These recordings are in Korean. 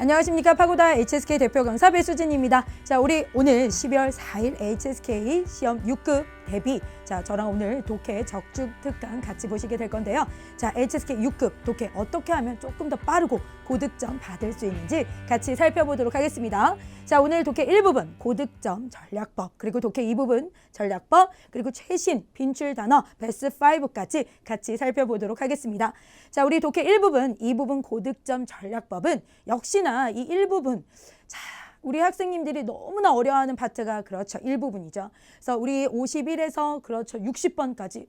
안녕하십니까 파고다 HSK 대표 강사 배수진입니다. 자 우리 오늘 12월 4일 HSK 시험 6급 대비 자 저랑 오늘 독해 적중 특강 같이 보시게 될 건데요. 자 HSK 6급 독해 어떻게 하면 조금 더 빠르고 고득점 받을 수 있는지 같이 살펴보도록 하겠습니다. 자 오늘 독해 1부분 고득점 전략법 그리고 독해 2부분 전략법 그리고 최신 빈출 단어 베스트 5까지 같이 살펴보도록 하겠습니다. 자 우리 독해 1부분 2부분 고득점 전략법은 역시나 이 1부분 자 우리 학생님들이 너무나 어려워하는 파트가 그렇죠. 일부분이죠. 그래서 우리 51에서 그렇죠. 60번까지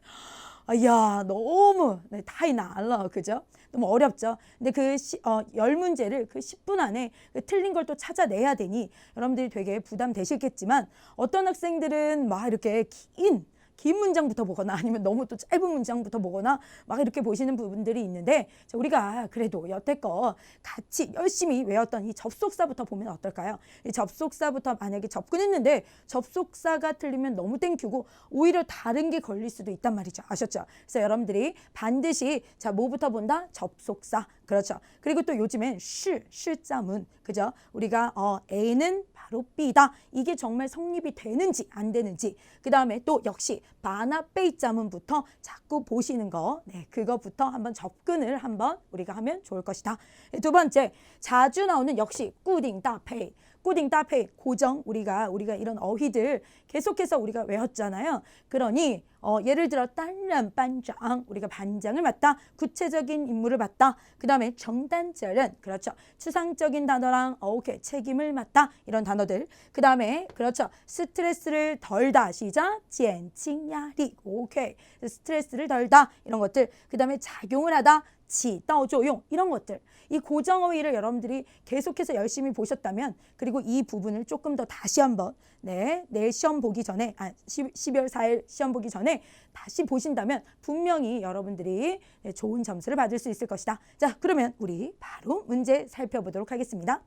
야 너무 네, 타이 날라 그죠? 너무 어렵죠. 근데 그 시, 어, 열 문제를 그 10분 안에 그 틀린 걸 또 찾아내야 되니 여러분들이 되게 부담되시겠지만 어떤 학생들은 막 이렇게 긴 긴 문장부터 보거나 아니면 너무 또 짧은 문장부터 보거나 막 이렇게 보시는 부분들이 있는데 자, 우리가 그래도 여태껏 같이 열심히 외웠던 이 접속사부터 보면 어떨까요? 이 접속사부터 만약에 접근했는데 접속사가 틀리면 너무 땡큐고 오히려 다른 게 걸릴 수도 있단 말이죠. 아셨죠? 그래서 여러분들이 반드시 자 뭐부터 본다? 접속사. 그렇죠. 그리고 또 요즘엔 시, 실자문. 그죠? 우리가 어 A는 바로 B다. 이게 정말 성립이 되는지 안 되는지. 그 다음에 또 역시 바나 베이 자문부터 자꾸 보시는 거. 네, 그거부터 한번 접근을 한번 우리가 하면 좋을 것이다. 네, 두 번째, 자주 나오는 역시 꾸딩 따페이. 꾸딩 따페이 고정 우리가 우리가 이런 어휘들 계속해서 우리가 외웠잖아요. 그러니 어, 예를 들어 딸람 반장 우리가 반장을 맡다 구체적인 임무를 맡다 그 다음에 정단절은 그렇죠. 추상적인 단어랑 어, 오케이 책임을 맡다 이런 단어들. 그 다음에 그렇죠. 스트레스를 덜다 시작 젠칭야리 오케이. 스트레스를 덜다 이런 것들. 그 다음에 작용을 하다 지, 떠조용 이런 것들 이 고정어휘를 여러분들이 계속해서 열심히 보셨다면 그리고 이 부분을 조금 더 다시 한번 네, 내일 시험 보기 전에 아 10, 12월 4일 시험 보기 전에 다시 보신다면 분명히 여러분들이 네, 좋은 점수를 받을 수 있을 것이다. 자 그러면 우리 바로 문제 살펴보도록 하겠습니다.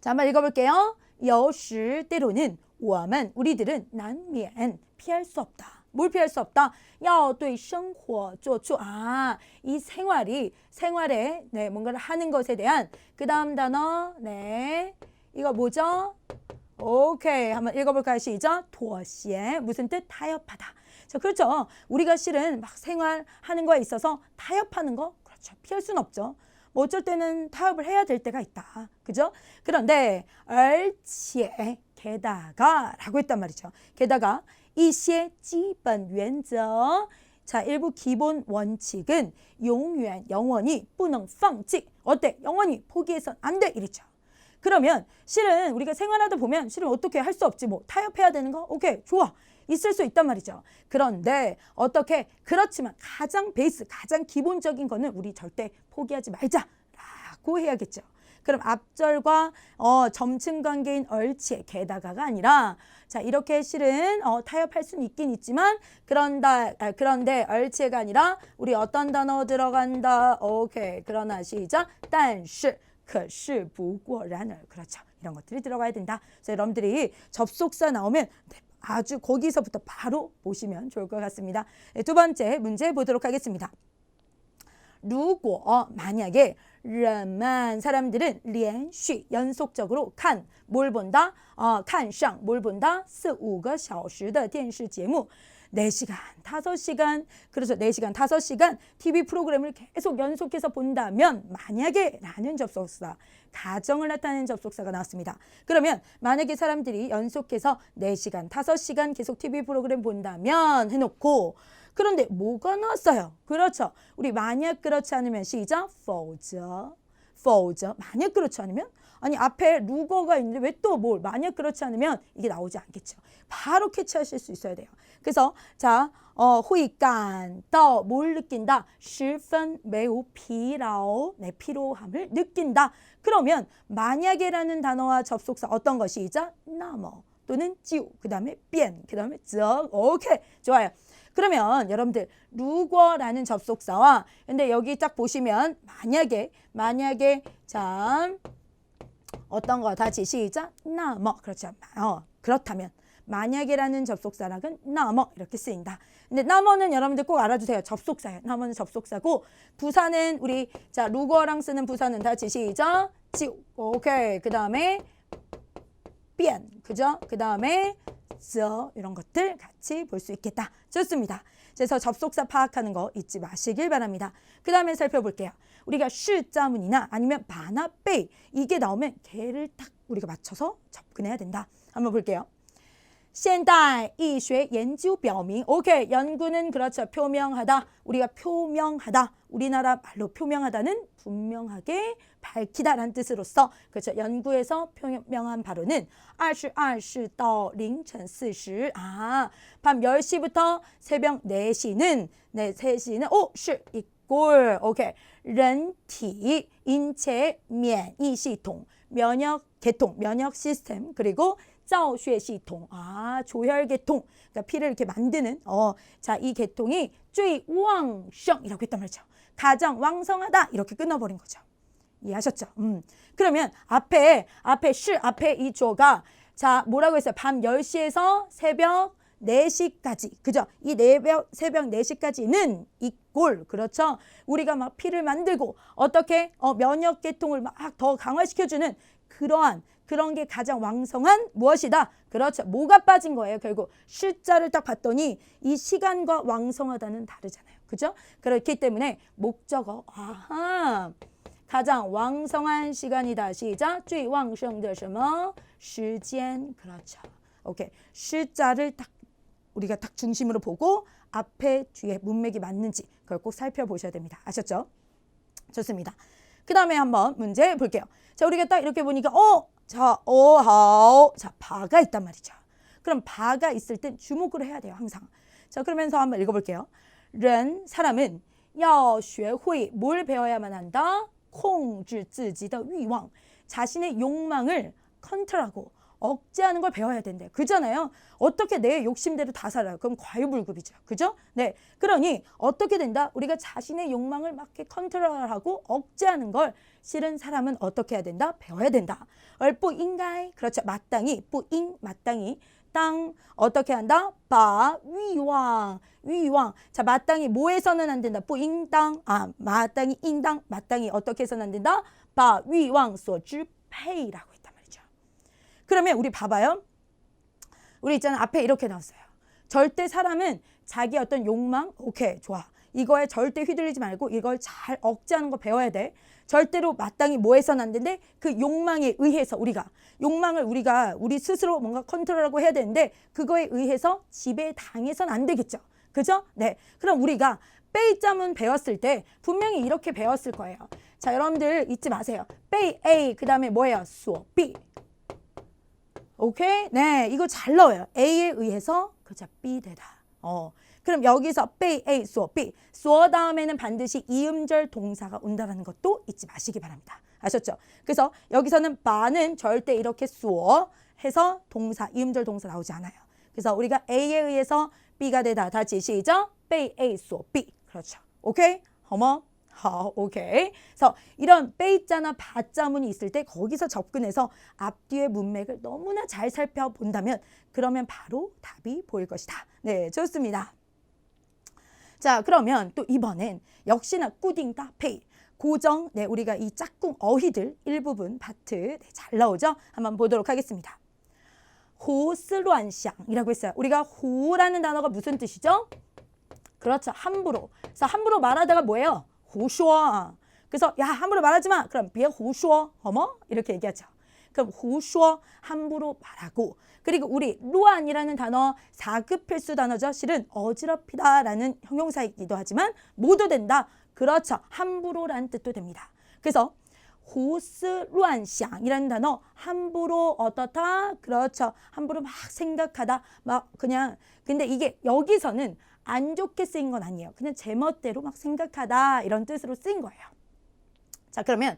자 한번 읽어볼게요. 여실 때로는 우아만 우리들은 난미엔 피할 수 없다. 뭘 피할 수 없다? 要对生活做出 아, 이 생활이 생활에 네, 뭔가를 하는 것에 대한 그 다음 단어 네, 이거 뭐죠? 오케이, 한번 읽어볼까요? 시작. 妥协 무슨 뜻? 타협하다. 자, 그렇죠. 우리가 실은 막 생활하는 거에 있어서 타협하는 거 그렇죠. 피할 수는 없죠. 뭐 어쩔 때는 타협을 해야 될 때가 있다. 그죠? 그런데 而且 게다가라고 했단 말이죠. 게다가 一些基本原则 자, 일부 기본 원칙은 永远 영원히 不能放弃 어때? 영원히 포기해선 안 돼. 이랬죠. 그러면 실은 우리가 생활하다 보면 실은 어떻게 할 수 없지 뭐 타협해야 되는 거 오케이 좋아 있을 수 있단 말이죠 그런데 어떻게 그렇지만 가장 베이스 가장 기본적인 거는 우리 절대 포기하지 말자라고 해야겠죠 그럼 앞절과 어, 점층 관계인 얼치에 게다가가 아니라 자 이렇게 실은 어, 타협할 수는 있긴 있지만 그런다 아, 그런데 얼치가 아니라 우리 어떤 단어 들어간다 오케이 그러나 시작 但是可是不过然而 그렇죠. 이런 것들이 들어가야 된다. 그래서 여러분들이 접속사 나오면 아주 거기서부터 바로 보시면 좋을 것 같습니다. 네, 두 번째 문제 보도록 하겠습니다. 如果 만약에 人们 사람들은 连续 연속적으로 칸 뭘 본다? 어, 看上뭘 본다? 四五个小时的电视节目 4시간, 5시간, 그래서 4시간, 5시간 TV 프로그램을 계속 연속해서 본다면 만약에 라는 접속사, 가정을 나타내는 접속사가 나왔습니다. 그러면 만약에 사람들이 연속해서 4시간, 5시간 계속 TV 프로그램 본다면 해놓고 그런데 뭐가 나왔어요? 그렇죠. 우리 만약 그렇지 않으면 시작, 否则, 否则, 만약 그렇지 않으면 아니 앞에 루거가 있는데 왜 또 뭘 만약 그렇지 않으면 이게 나오지 않겠죠. 바로 캐치하실 수 있어야 돼요. 그래서 자, 어, 후이간 더뭘 느낀다? 十分 매우 피라오, 네, 피로함을 느낀다. 그러면 만약에라는 단어와 접속사 어떤 것이죠? 나머 또는 찌우, 그 다음에 변, 그 다음에 적, 오케이, 좋아요. 그러면 여러분들 루거라는 접속사와 근데 여기 딱 보시면 만약에 만약에 자 어떤 거 다시 시작 나머 그렇죠 어 그렇다면 만약이라는 접속사랑은 나머 이렇게 쓰인다. 근데 나머는 여러분들 꼭 알아두세요. 접속사예요. 나머는 접속사고 부사는 우리 자 루거랑 쓰는 부사는 다시 시작 같이 오케이. 그 다음에 变 그죠? 그 다음에 则 이런 것들 같이 볼 수 있겠다. 좋습니다. 그래서 접속사 파악하는 거 잊지 마시길 바랍니다. 그 다음에 살펴볼게요. 우리가 시자문이나 아니면 바나 베이 이게 나오면 걔를 딱 우리가 맞춰서 접근해야 된다. 한번 볼게요. 现代医学研究表明, 오케이 연구는 그렇죠 표명하다 우리가 표명하다 우리나라 말로 표명하다는 분명하게 밝히다라는 뜻으로서 그렇죠 연구에서 표명한 바로는 22시 到凌晨 4시 아밤 10시부터 새벽 4시는 네 3시는 오, 是 이꼴 오케이 人体 인체 免疫系统 면역 계통 면역 시스템 그리고 造血系统 아, 조혈 계통. 그러니까 피를 이렇게 만드는 어, 자, 이 계통이 最旺盛 이라고 했단 말이죠. 가장 왕성하다 이렇게 끊어 버린 거죠. 이해하셨죠? 음. 그러면 앞에 앞에 시 앞에 이 조가 자, 뭐라고 했어요? 밤 10시에서 새벽 4시까지. 그죠? 이 새벽, 새벽 4시까지는 이꼴. 그렇죠? 우리가 막 피를 만들고 어떻게 어, 면역 계통을 막 더 강화시켜주는 그러한 그런 게 가장 왕성한 무엇이다? 그렇죠. 뭐가 빠진 거예요? 결국 숫자를 딱 봤더니 이 시간과 왕성하다는 다르잖아요. 그죠? 그렇기 때문에 목적어 아하 가장 왕성한 시간이다. 시작. 最旺盛的什么时间 그렇죠. 오케이. 숫자를 딱 우리가 딱 중심으로 보고 앞에 뒤에 문맥이 맞는지 그걸 꼭 살펴보셔야 됩니다. 아셨죠? 좋습니다. 그 다음에 한번 문제 볼게요. 자, 우리가 딱 이렇게 보니까, 어, 자, 어, 하오. 자, 바가 있단 말이죠. 그럼 바가 있을 땐 주목을 해야 돼요, 항상. 자, 그러면서 한번 읽어볼게요. 人, 사람은 要学会 뭘 배워야만 한다? 控制自己的欲望. 자신의 욕망을 컨트롤하고 억제하는 걸 배워야 된대. 그잖아요. 어떻게 내 욕심대로 다 살아요. 그럼 과유불급이죠. 그죠? 네. 그러니 어떻게 된다? 우리가 자신의 욕망을 막 이렇게 컨트롤하고 억제하는 걸 실은 사람은 어떻게 해야 된다? 배워야 된다. 얼뿌 인가이 그렇죠. 마땅히 뿌잉 마땅히 땅 어떻게 한다? 바 위왕 위왕 자 마땅히 뭐해서는 안 된다? 뿌잉땅 아 마땅히 인당 마땅히 어떻게 해서는 안 된다? 바 위왕 소주 페이라고. 그러면 우리 봐봐요. 우리 있잖아 앞에 이렇게 나왔어요. 절대 사람은 자기 어떤 욕망 오케이 좋아 이거에 절대 휘둘리지 말고 이걸 잘 억제하는 거 배워야 돼. 절대로 마땅히 뭐 해서는 안 되는데 그 욕망에 의해서 우리가 욕망을 우리가 우리 스스로 뭔가 컨트롤하고 해야 되는데 그거에 의해서 지배 당해서는 안 되겠죠. 그죠? 네. 그럼 우리가 빼이점은 배웠을 때 분명히 이렇게 배웠을 거예요. 자, 여러분들 잊지 마세요. 빼이 A 그다음에 뭐예요? 수어 B. 오케이? 네, 이거 잘 넣어요. A에 의해서 그자 B 되다. 어. 그럼 여기서 빼 A 수어 B 수어 다음에는 반드시 이음절 동사가 온다는 것도 잊지 마시기 바랍니다. 아셨죠? 그래서 여기서는 바는 절대 이렇게 수어 해서 동사 이음절 동사 나오지 않아요. 그래서 우리가 A에 의해서 B가 되다. 다시 시작. 빼 A 수어 B 그렇죠. 오케이? 어머. 하, 오케이. 그래서 이런 빼있자나 바자문이 있을 때 거기서 접근해서 앞뒤의 문맥을 너무나 잘 살펴본다면 그러면 바로 답이 보일 것이다. 네, 좋습니다. 자, 그러면 또 이번엔 역시나 꾸딩 따페이 고정 네 우리가 이 짝꿍 어휘들 일부분 파트 네, 잘 나오죠? 한번 보도록 하겠습니다. 호스乱想이라고 했어요. 우리가 호라는 단어가 무슨 뜻이죠? 그렇죠. 함부로. 그래서 함부로 말하다가 뭐예요? 호쇼. 그래서 야 함부로 말하지 마. 그럼 비에 호쇼. 어머 이렇게 얘기하죠. 그럼 호쇼 함부로 말하고 그리고 우리 루안이라는 단어 4급 필수 단어죠. 실은 어지럽히다라는 형용사이기도 하지만 모두 된다. 그렇죠. 함부로라는 뜻도 됩니다. 그래서 호스루안샹이라는 단어 함부로 어떻다 그렇죠 함부로 막 생각하다 막 그냥 근데 이게 여기서는 안 좋게 쓰인 건 아니에요. 그냥 제멋대로 막 생각하다 이런 뜻으로 쓰인 거예요. 자 그러면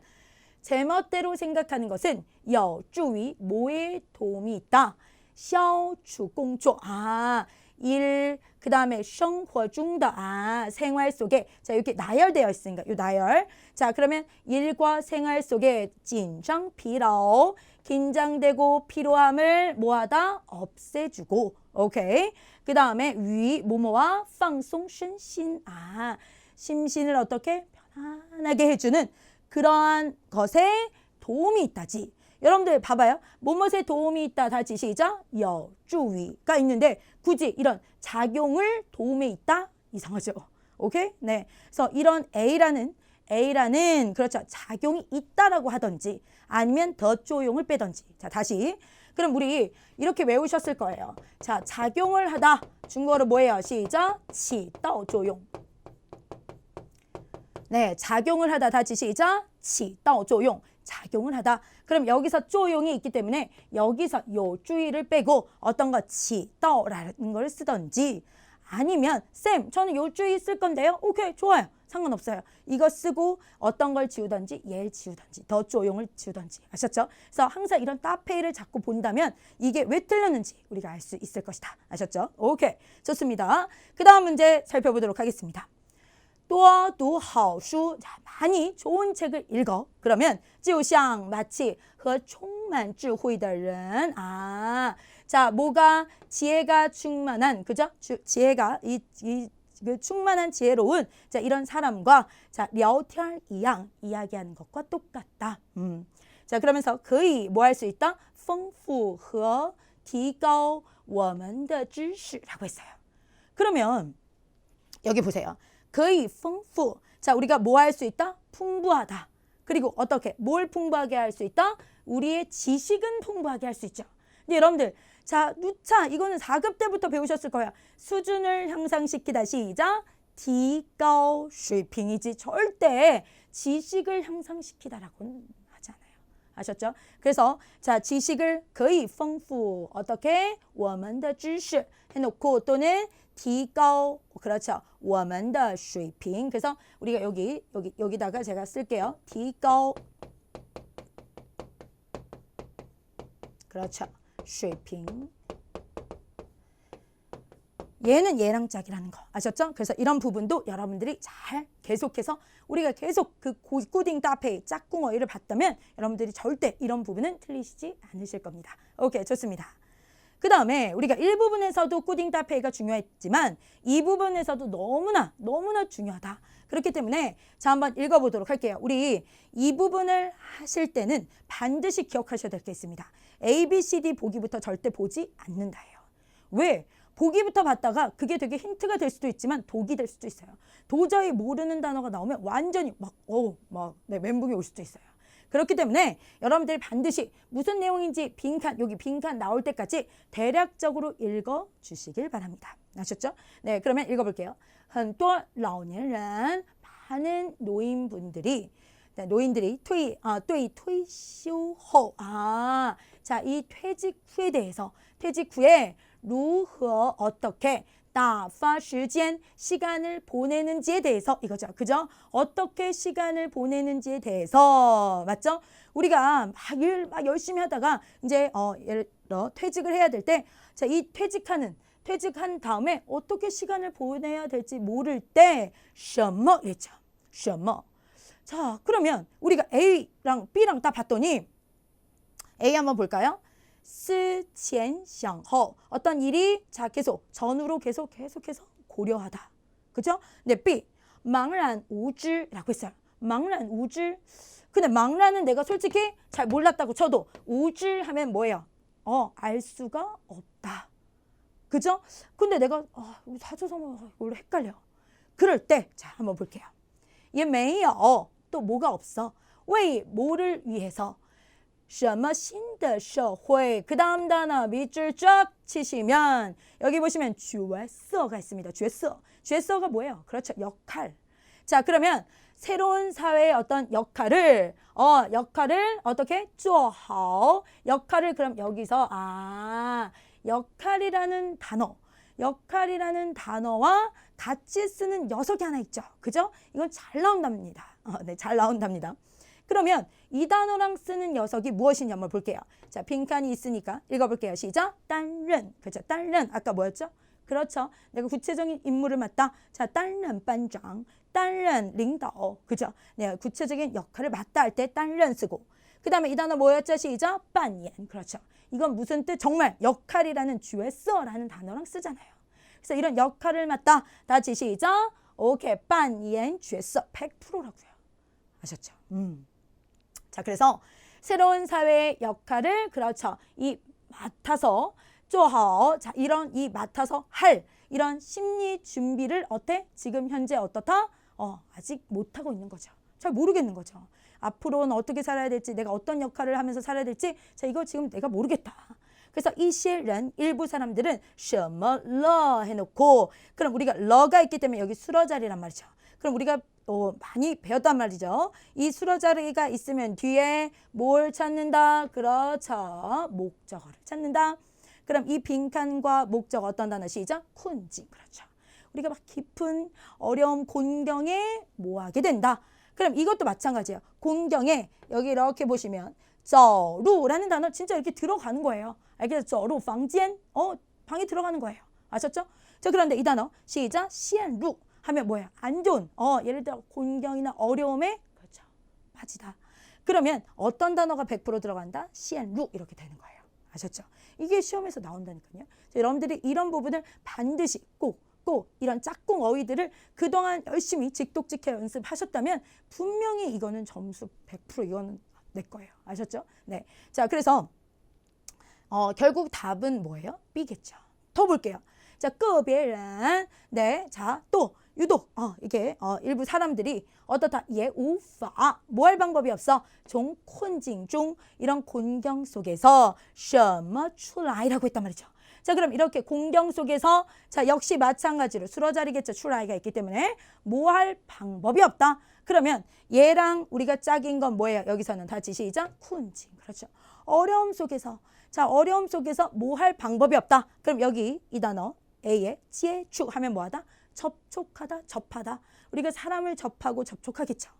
제멋대로 생각하는 것은 여주위 뭐에 도움이 있다. 셔주공조 아 일, 그 다음에 생활 중도 아, 생활 속에. 자, 이렇게 나열되어 있으니까, 요 나열. 자, 그러면 일과 생활 속에 진정 피로, 긴장되고 피로함을 뭐하다? 없애주고. 오케이. 그 다음에 위, 모모와 팡송, 신신. 아, 심신을 어떻게 편안하게 해주는 그러한 것에 도움이 있다지. 여러분들 봐봐요. 무엇에 도움이 있다 다시 시작. 여주위가 있는데 굳이 이런 작용을 도움에 있다 이상하죠. 오케이? 네. 그래서 이런 A라는 A라는 그렇죠. 작용이 있다라고 하던지 아니면 더조용을 빼던지 자, 다시 그럼 우리 이렇게 외우셨을 거예요. 자, 작용을 하다. 중국어로 뭐예요? 시작. 치到 조용. 네, 작용을 하다 다시 시작. 치到 조용. 작용을 하다. 그럼 여기서 조용이 있기 때문에 여기서 요 주의를 빼고 어떤 거 치到라는 걸 쓰던지 아니면 쌤 저는 요 주의 쓸 건데요. 오케이 좋아요. 상관없어요. 이거 쓰고 어떤 걸 지우던지 얘를 지우던지 더 조용을 지우던지 아셨죠? 그래서 항상 이런 따페이를 자꾸 본다면 이게 왜 틀렸는지 우리가 알 수 있을 것이다. 아셨죠? 오케이 좋습니다. 그 다음 문제 살펴보도록 하겠습니다. 多读好书, 자, 많이 좋은 책을 읽어. 그러면 就像 마치 和充满智慧的人, 아, 자, 뭐가 지혜가 충만한, 그죠? 주, 지혜가 이, 이, 그 충만한 지혜로운 자 이런 사람과 자 聊天一样 이야기하는 것과 똑같다. 음. 자 그러면서 거의 뭐 할 수 있다? 丰富和提高我们的知识라고 했어요. 그러면 여기 보세요. 거의 丰富. 자, 우리가 뭐 할 수 있다? 풍부하다. 그리고 어떻게? 뭘 풍부하게 할 수 있다? 우리의 지식은 풍부하게 할 수 있죠. 근데 여러분들, 자, 누차 이거는 4급 때부터 배우셨을 거야. 수준을 향상시키다. 시작. 提高水平이지 절대 지식을 향상시키다라고는 하지 않아요. 아셨죠? 그래서 자, 지식을 거의 丰富 어떻게? 我们的知识 해놓고 또는 提高 그렇죠. 我们的水平 그래서 우리가 여기 여기 여기다가 제가 쓸게요. 提高 그렇죠. 水平 얘는 얘랑 짝이라는 거 아셨죠? 그래서 이런 부분도 여러분들이 잘 계속해서 우리가 계속 그 꾸딩 따페이 짝꿍어이를 봤다면 여러분들이 절대 이런 부분은 틀리시지 않으실 겁니다. 오케이 좋습니다. 그 다음에 우리가 1부분에서도 꾸딩 따페이가 중요했지만 이 부분에서도 너무나 너무나 중요하다. 그렇기 때문에 자 한번 읽어보도록 할게요. 우리 이 부분을 하실 때는 반드시 기억하셔야 될 게 있습니다. A, B, C, D 보기부터 절대 보지 않는다예요. 왜? 보기부터 봤다가 그게 되게 힌트가 될 수도 있지만 독이 될 수도 있어요. 도저히 모르는 단어가 나오면 완전히 막, 어, 막, 네, 멘붕이 올 수도 있어요. 그렇기 때문에 여러분들이 반드시 무슨 내용인지 빈칸, 여기 빈칸 나올 때까지 대략적으로 읽어 주시길 바랍니다. 아셨죠? 네, 그러면 읽어볼게요. 很多老年人 많은 노인분들이 네, 노인들이 퇴, 아, 对退休后, 아, 자, 이 퇴직 후에 대해서, 퇴직 후에 如何 어떻게 打发时间 시간을 보내는지에 대해서 이거죠. 그죠? 어떻게 시간을 보내는지에 대해서 맞죠? 우리가 막 일 막 열심히 하다가 이제 어 예를 들어 퇴직을 해야 될 때 자, 이 퇴직하는 퇴직한 다음에 어떻게 시간을 보내야 될지 모를 때 什么 이랬죠. 什么 자, 그러면 우리가 A랑 B랑 딱 봤더니 A 한번 볼까요? 思前想后어떤 일이 자 계속 전후로 계속 계속해서 고려하다. 그죠? 네, B 茫然无知라고 했어요. 茫然无知 근데 망란은 내가 솔직히 잘 몰랐다고 쳐도 우질 하면 뭐예요? 어, 알 수가 없다. 그죠? 근데 내가 아, 우리 사조성어 원래 헷갈려. 그럴 때 자, 한번 볼게요. 얘 메이어 또 뭐가 없어? 왜 뭐를 위해서? 什么新的社会? 그 다음 단어 밑줄 쫙 치시면 여기 보시면 角色가 있습니다. 角色. 角色가 뭐예요? 그렇죠. 역할. 자, 그러면 새로운 사회의 어떤 역할을 어, 역할을 어떻게 做好 역할을 그럼 여기서 아, 역할이라는 단어. 역할이라는 단어와 같이 쓰는 녀석이 하나 있죠. 그죠? 이건 잘 나온답니다. 어, 네, 잘 나온답니다. 그러면 이 단어랑 쓰는 녀석이 무엇인지 한번 볼게요. 자, 빈칸이 있으니까 읽어볼게요. 시작. 딴른. 그렇죠. 딴른. 아까 뭐였죠? 그렇죠. 내가 구체적인 임무를 맡다. 자, 딴른 반장, 딴른 링더. 그죠? 내가 구체적인 역할을 맡다 할때 딴른 쓰고. 그 다음에 이 단어 뭐였죠? 시작. 반옌. 그렇죠. 이건 무슨 뜻? 정말 역할이라는 주에서라는 단어랑 쓰잖아요. 그래서 이런 역할을 맡다. 다시 시작. 오케이. 반옌 주에서 100%라고요. 아셨죠? 음. 자, 그래서 새로운 사회의 역할을 그렇죠. 이 맡아서 쪼허 자, 이런 이 맡아서 할 이런 심리 준비를 어때? 지금 현재 어떻다? 어, 아직 못 하고 있는 거죠. 잘 모르겠는 거죠. 앞으로는 어떻게 살아야 될지 내가 어떤 역할을 하면서 살아야 될지 자, 이거 지금 내가 모르겠다. 그래서 이 실은 일부 사람들은 셔머 러 해놓고 그럼 우리가 러가 있기 때문에 여기 수러 자리란 말이죠. 그럼 우리가 또 많이 배웠단 말이죠. 이 수로 자르기가 있으면 뒤에 뭘 찾는다? 그렇죠. 목적어를 찾는다. 그럼 이 빈칸과 목적 어떤 단어 시죠? 쿤지. 그렇죠. 우리가 막 깊은 어려움 곤경에 뭐하게 된다. 그럼 이것도 마찬가지예요. 곤경에 여기 이렇게 보시면 저루라는 단어 진짜 이렇게 들어가는 거예요. 알겠죠? 저루 방지엔 어 방에 들어가는 거예요. 아셨죠? 자 그런데 이 단어 시작 시엔 루 하면 뭐야? 안 좋은. 어, 예를 들어 곤경이나 어려움에 그렇죠. 빠지다. 그러면 어떤 단어가 100% 들어간다? 시엔 룩 이렇게 되는 거예요. 아셨죠? 이게 시험에서 나온다니까요. 여러분들이 이런 부분을 반드시 꼭, 꼭 이런 짝꿍 어휘들을 그동안 열심히 직독직해 연습하셨다면 분명히 이거는 점수 100% 이거는 내 거예요. 아셨죠? 네. 자, 그래서 어, 결국 답은 뭐예요? B겠죠. 더 볼게요. 자, 급이란. 네. 자, 또 유독 어, 이게 어, 일부 사람들이 어떻다 예우파 뭐 할 방법이 없어 종콘징중 이런 곤경 속에서 셔머 출라이라고 했단 말이죠. 자 그럼 이렇게 공경 속에서 자 역시 마찬가지로 수러자리겠죠 출아이가 있기 때문에 뭐 할 방법이 없다. 그러면 얘랑 우리가 짝인 건 뭐예요? 여기서는 다시 시작 쿤징 그렇죠. 어려움 속에서 자 어려움 속에서 뭐 할 방법이 없다. 그럼 여기 이 단어 A에 지에 축 하면 뭐하다? 접촉하다, 접하다. 우리가 사람을 접하고 접촉하겠죠.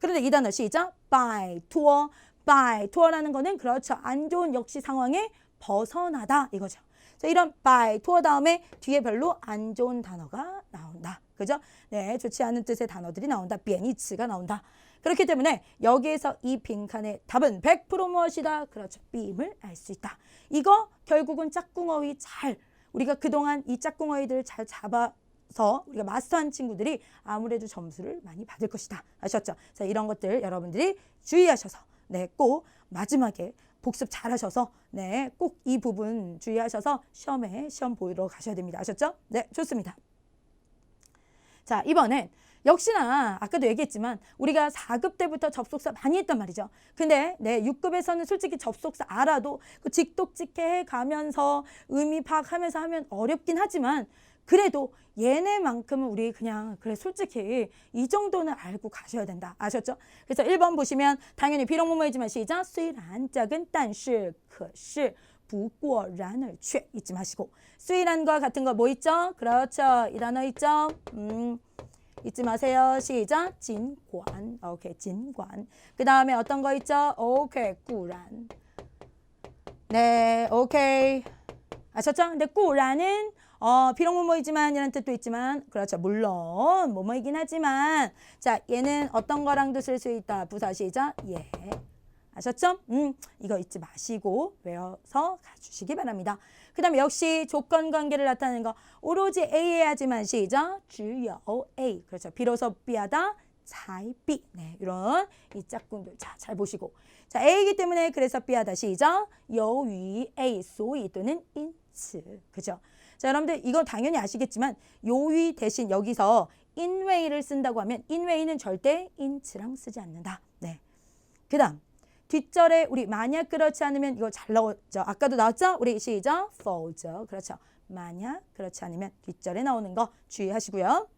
그런데 이 단어 시작. by 투어, by 투어라는 거는 그렇죠. 안 좋은 역시 상황에 벗어나다 이거죠. 자, 이런 by 투어 다음에 뒤에 별로 안 좋은 단어가 나온다. 그죠? 네, 좋지 않은 뜻의 단어들이 나온다. 비니츠가 나온다. 그렇기 때문에 여기에서 이 빈칸의 답은 100% 무엇이다? 그렇죠. B임을 알 수 있다. 이거 결국은 짝꿍어휘 잘 우리가 그동안 이 짝꿍어휘들을 잘 잡아 서 우리가 마스터한 친구들이 아무래도 점수를 많이 받을 것이다. 아셨죠? 자, 이런 것들 여러분들이 주의하셔서 네, 꼭 마지막에 복습 잘 하셔서 네, 꼭 이 부분 주의하셔서 시험에 시험 보러 가셔야 됩니다. 아셨죠? 네, 좋습니다. 자, 이번엔 역시나 아까도 얘기했지만 우리가 4급 때부터 접속사 많이 했단 말이죠. 근데 네, 6급에서는 솔직히 접속사 알아도 그 직독직해 가면서 의미 파악하면서 하면 어렵긴 하지만 그래도 얘네만큼은 우리 그냥 그래 솔직히 이 정도는 알고 가셔야 된다. 아셨죠? 그래서 1번 보시면 당연히 비록 뭐뭐이지만 시작 虽然 작은 但是可是不过然而却잊지 마시고 虽然과 같은 거 뭐 있죠? 그렇죠. 이 단어 있죠? 음. 잊지 마세요. 시작. 진관. 오케이. 진관. 그 다음에 어떤 거 있죠? 오케이. 꾸란. 네. 오케이. 아셨죠? 근데 꾸란은 어, 비록 뭐뭐이지만 이런 뜻도 있지만 그렇죠. 물론 뭐뭐이긴 하지만 자, 얘는 어떤 거랑도 쓸 수 있다. 부사시죠? 예. 아셨죠? 음, 이거 잊지 마시고 외워서 가주시기 바랍니다. 그 다음에 역시 조건 관계를 나타내는 거 오로지 A해야지만 시작 주요 A 그렇죠. 비로소 B하다 차이 B 네, 이런 이 짝꿍들 자, 잘 보시고 자 A이기 때문에 그래서 B하다 시작 여위 A 소이 또는 인츠 그죠? 자, 여러분들 이거 당연히 아시겠지만 요위 대신 여기서 인웨이를 쓴다고 하면 인웨이는 절대 인츠랑 쓰지 않는다. 네. 그다음 뒷절에 우리 만약 그렇지 않으면 이거 잘 나왔죠. 아까도 나왔죠? 우리 시작.否则 그렇죠. 만약 그렇지 않으면 뒷절에 나오는 거 주의하시고요.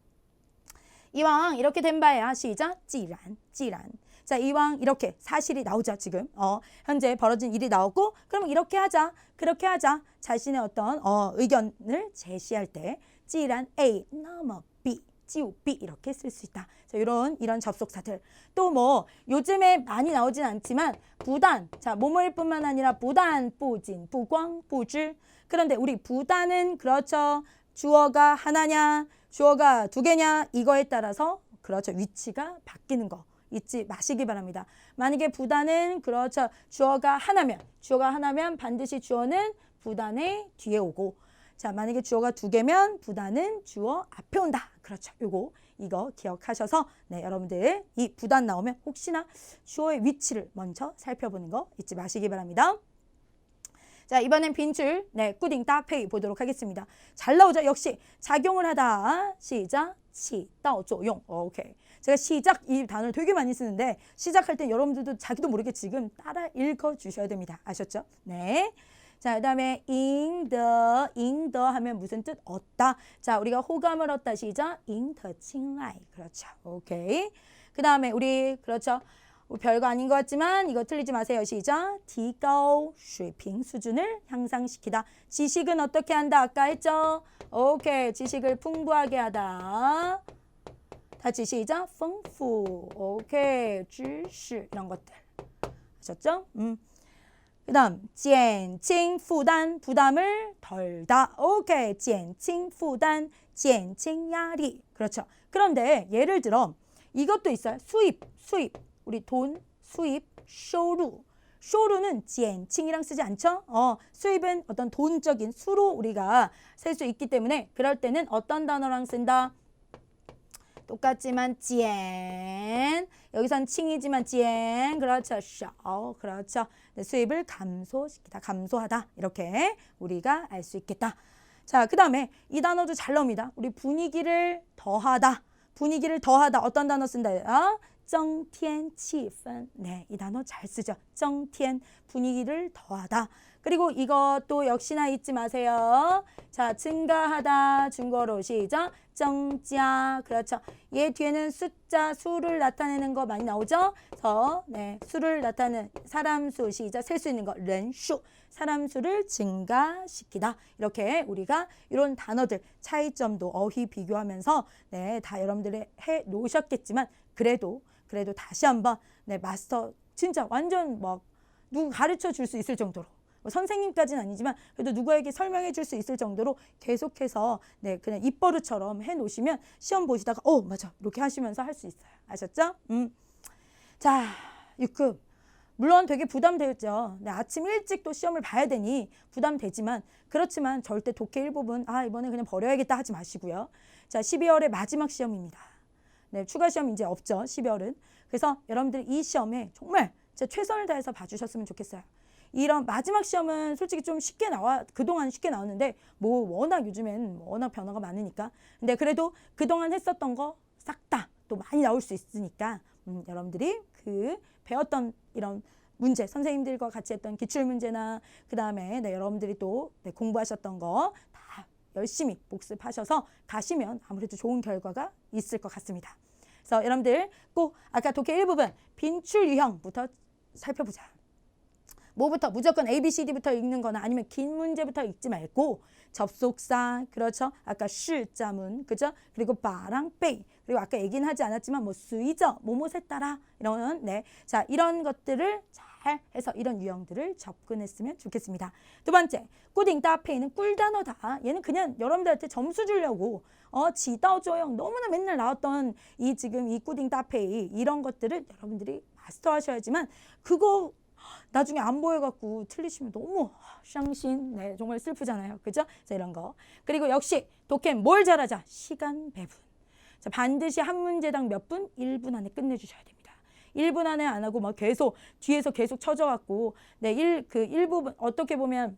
이왕 이렇게 된 바야 시작. 찌란 찌란. 자, 이왕 이렇게 사실이 나오죠, 지금. 어, 현재 벌어진 일이 나오고, 그럼 이렇게 하자, 그렇게 하자. 자신의 어떤 어, 의견을 제시할 때, 찌란 A, 넘어 B, 찌우 B 이렇게 쓸 수 있다. 자, 이런 이런 접속사들. 또 뭐 요즘에 많이 나오진 않지만 부단, 자, 뭐뭐일 뿐만 아니라 부단, 뿌진, 부광, 부질. 그런데 우리 부단은 그렇죠. 주어가 하나냐, 주어가 두 개냐 이거에 따라서 그렇죠. 위치가 바뀌는 거. 잊지 마시기 바랍니다. 만약에 부단은 그렇죠. 주어가 하나면 주어가 하나면 반드시 주어는 부단의 뒤에 오고 자, 만약에 주어가 두 개면 부단은 주어 앞에 온다. 그렇죠. 요거 이거 기억하셔서 네, 여러분들 이 부단 나오면 혹시나 주어의 위치를 먼저 살펴보는 거 잊지 마시기 바랍니다. 자, 이번엔 빈줄, 네, 꾸딩 따페이 보도록 하겠습니다. 잘 나오죠? 역시 작용을 하다. 시작, 치, 따오, 조용. 오케이. 제가 시작 이 단어를 되게 많이 쓰는데 시작할 때 여러분들도 자기도 모르게 지금 따라 읽어 주셔야 됩니다. 아셨죠? 네. 자, 그다음에 in the in the 하면 무슨 뜻? 얻다. 자, 우리가 호감을 얻다 시작. in the 青睐. 그렇죠. 오케이. 그다음에 우리 그렇죠. 뭐 별거 아닌 것 같지만 이거 틀리지 마세요. 시작. 디가오 쉐핑 수준을 향상시키다. 지식은 어떻게 한다? 아까 했죠? 오케이. 지식을 풍부하게 하다. 다시 시작. 丰富. 오케이. 知识 이런 것들. 아셨죠? 음. 그다음 减轻 부담 부담을 덜다. 오케이. 减轻 부담 减轻 压力. 그렇죠. 그런데 예를 들어 이것도 있어요. 수입, 수입. 우리 돈, 수입, 쇼루. 쇼루는 减轻이랑 쓰지 않죠? 어, 수입은 어떤 돈적인 수로 우리가 셀 수 있기 때문에 그럴 때는 어떤 단어랑 쓴다? 똑같지만 찌엔. 여기선 칭이지만 찌엔. 그렇죠. 쇼 어, 그렇죠. 네, 수입을 감소시키다 감소하다. 이렇게 우리가 알 수 있겠다. 자그 다음에 이 단어도 잘 나옵니다. 우리 분위기를 더하다. 분위기를 더하다. 어떤 단어 쓴다 어? 정텐 치펀. 네, 이 단어 잘 쓰죠. 정텐 분위기를 더하다. 그리고 이것도 역시나 잊지 마세요. 자, 증가하다 중거로 시작. 정자. 그렇죠. 얘 뒤에는 숫자 수를 나타내는 거 많이 나오죠? 서 네, 수를 나타내는 사람 수 시작. 셀 수 있는 거 렌슈. 사람 수를 증가시키다. 이렇게 우리가 이런 단어들 차이점도 어휘 비교하면서 네, 다 여러분들이 해 놓으셨겠지만 그래도 그래도 다시 한번 네, 마스터 진짜 완전 막 누구 가르쳐 줄 수 있을 정도로 뭐 선생님까지는 아니지만 그래도 누구에게 설명해 줄 수 있을 정도로 계속해서 네 그냥 입버릇처럼 해 놓으시면 시험 보시다가 어 맞아 이렇게 하시면서 할 수 있어요 아셨죠? 음. 자 6급 물론 되게 부담되죠. 네, 아침 일찍 또 시험을 봐야 되니 부담되지만 그렇지만 절대 독해 일부분 아 이번에 그냥 버려야겠다 하지 마시고요. 자 12월의 마지막 시험입니다. 네, 추가 시험 이제 없죠. 12월은. 그래서 여러분들 이 시험에 정말 진짜 최선을 다해서 봐주셨으면 좋겠어요. 이런 마지막 시험은 솔직히 좀 쉽게 나와 그동안 쉽게 나왔는데 뭐 워낙 요즘엔 워낙 변화가 많으니까 근데 그래도 그동안 했었던 거 싹 다 또 많이 나올 수 있으니까 음, 여러분들이 그 배웠던 이런 문제 선생님들과 같이 했던 기출 문제나 그 다음에 네, 여러분들이 또 네, 공부하셨던 거다 열심히 복습하셔서 가시면 아무래도 좋은 결과가 있을 것 같습니다. 그래서 여러분들 꼭 아까 독해 1부분 빈출 유형부터 살펴보자. 뭐부터? 무조건 A, B, C, D부터 읽는 거나 아니면 긴 문제부터 읽지 말고 접속사 그렇죠? 아까 시자문 그죠? 그리고 바랑 베이. 그리고 아까 얘기는 하지 않았지만 뭐 수이저 뭐뭐에 따라 이런 네 자 이런 것들을 잘 해서 이런 유형들을 접근했으면 좋겠습니다. 두 번째 꾸딩 따페이는 꿀단어다. 얘는 그냥 여러분들한테 점수 주려고 어 지다오 조형 너무나 맨날 나왔던 이 지금 이 꾸딩 따페이 이런 것들을 여러분들이 마스터하셔야지만 그거 나중에 안 보여갖고 틀리시면 너무 쌍신 네 정말 슬프잖아요. 그죠? 자 이런 거. 그리고 역시 독해는 뭘 잘하자? 시간 배분. 자 반드시 한 문제당 몇 분? 1분 안에 끝내주셔야 됩니다 1분 안에 안 하고 막 계속 뒤에서 계속 쳐져갖고 네 일 그 일부분 어떻게 보면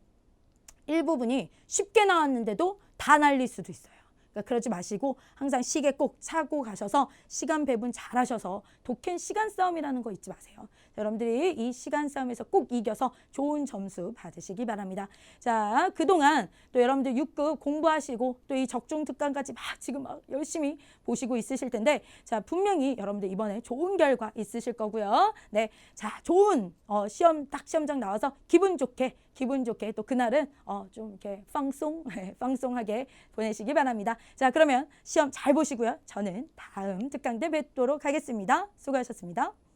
일부분이 쉽게 나왔는데도 다 날릴 수도 있어요. 그러니까 그러지 마시고 항상 시계 꼭 차고 가셔서 시간 배분 잘 하셔서 독해 시간 싸움이라는 거 잊지 마세요. 자, 여러분들이 이 시간 싸움에서 꼭 이겨서 좋은 점수 받으시기 바랍니다. 자, 그동안 또 여러분들 6급 공부하시고 또 이 적중 특강까지 막 지금 막 열심히 보시고 있으실 텐데 자, 분명히 여러분들 이번에 좋은 결과 있으실 거고요. 네. 자, 좋은 어, 시험 딱 시험장 나와서 기분 좋게 기분 좋게 또 그날은 어, 좀 이렇게 방송 방송하게 보내시기 바랍니다. 자, 그러면 시험 잘 보시고요. 저는 다음 특강 때 뵙도록 하겠습니다. 수고하셨습니다.